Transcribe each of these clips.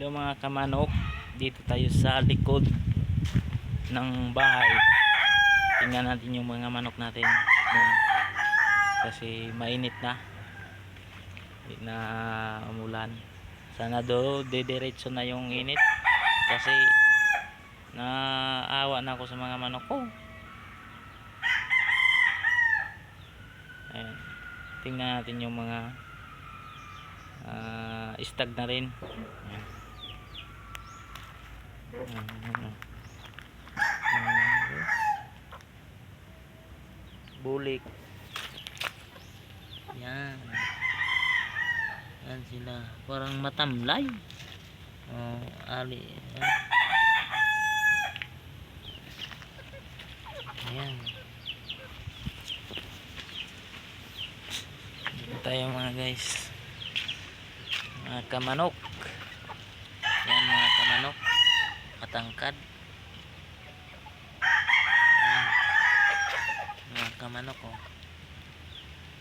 Hello mga kamanok, dito tayo sa likod ng bahay. Tingnan natin yung mga manok natin. Kasi mainit na. Na umulan. Sana do dediretso na yung init. Kasi naawa na ako sa mga manok ko. Ayan. Tingnan natin yung mga ah, istag na rin. Ayan. Bulik. Yan. Yan sila. Parang matamlay. Oh, ali. Yan. Dito tayo mga guys. Mga kamanok. Matangkad. Yan. Mga kamanok oh.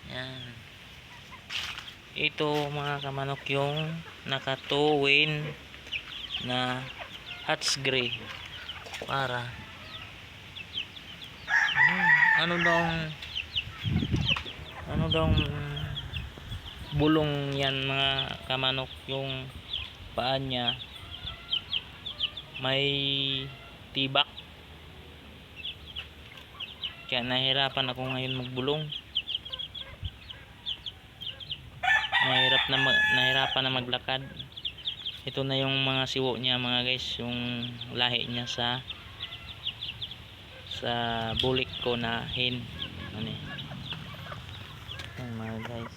Yan. Ito mga kamanok yung nakatuwin na Hats Gray para Hmm, ano daw ano daw bulong yan mga kamanok yung paa niya may tibak. Kaya nahirapan ako ngayon magbulong. Nahirap na mag, nahirapan na maglakad. Ito na yung mga siwo niya mga guys. Yung lahi niya sa sa bulik ko na hin. Ano eh. Mga guys.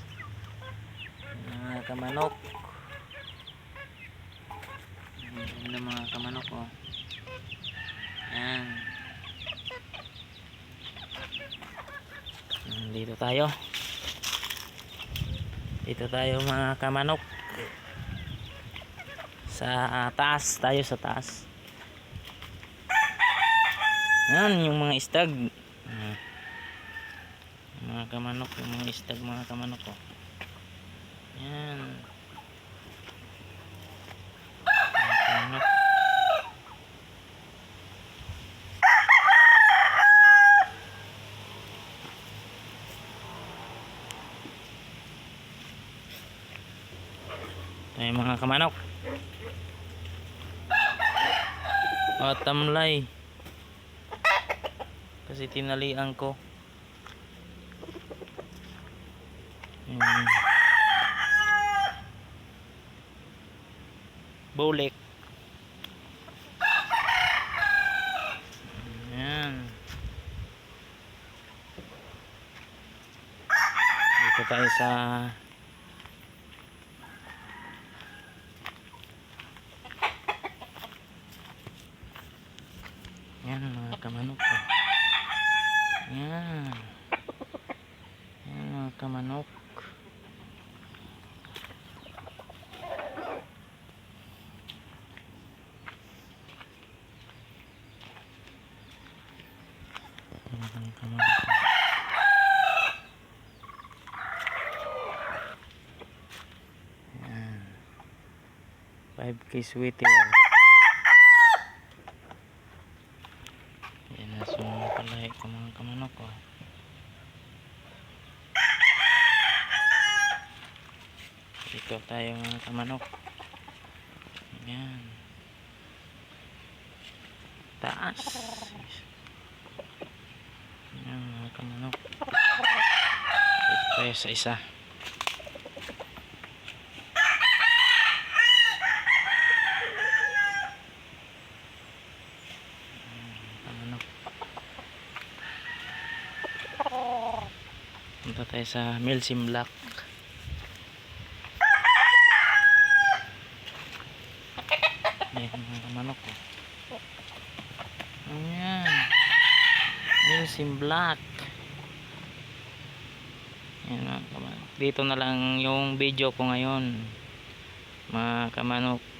Mga kamanok Ayan na mga kamanok oh. Ayan. Ayan, Dito tayo. Dito tayo mga kamanok. Sa ah, taas, tayo sa taas. Yan yung mga istag. Ah. Mga kamanok, yung mga istag mga kamanok ko. Yan. Mga kamanok. Ay mga kamanok. O tamlay. Kasi tinalian ko. Hmm. Bulik. Ayan. Dito tayo sa Yan mga kamanok. Yan. Yan mga kamanok. Yan mga kamanok ko. Yan. 5k sweeter. Yan na sumama palahi ko mga kamanok ko. Dito tayo mga kamanok. Yan. Taas. Yan mga kamanok. Dito tayo sa isa. Kamanok. Punta tayo sa Milsim Black. Ayan mga manok ko. Ayan. Milsim Black. Ayan mga kamanok. Dito na lang yung video ko ngayon. Mga kamanok.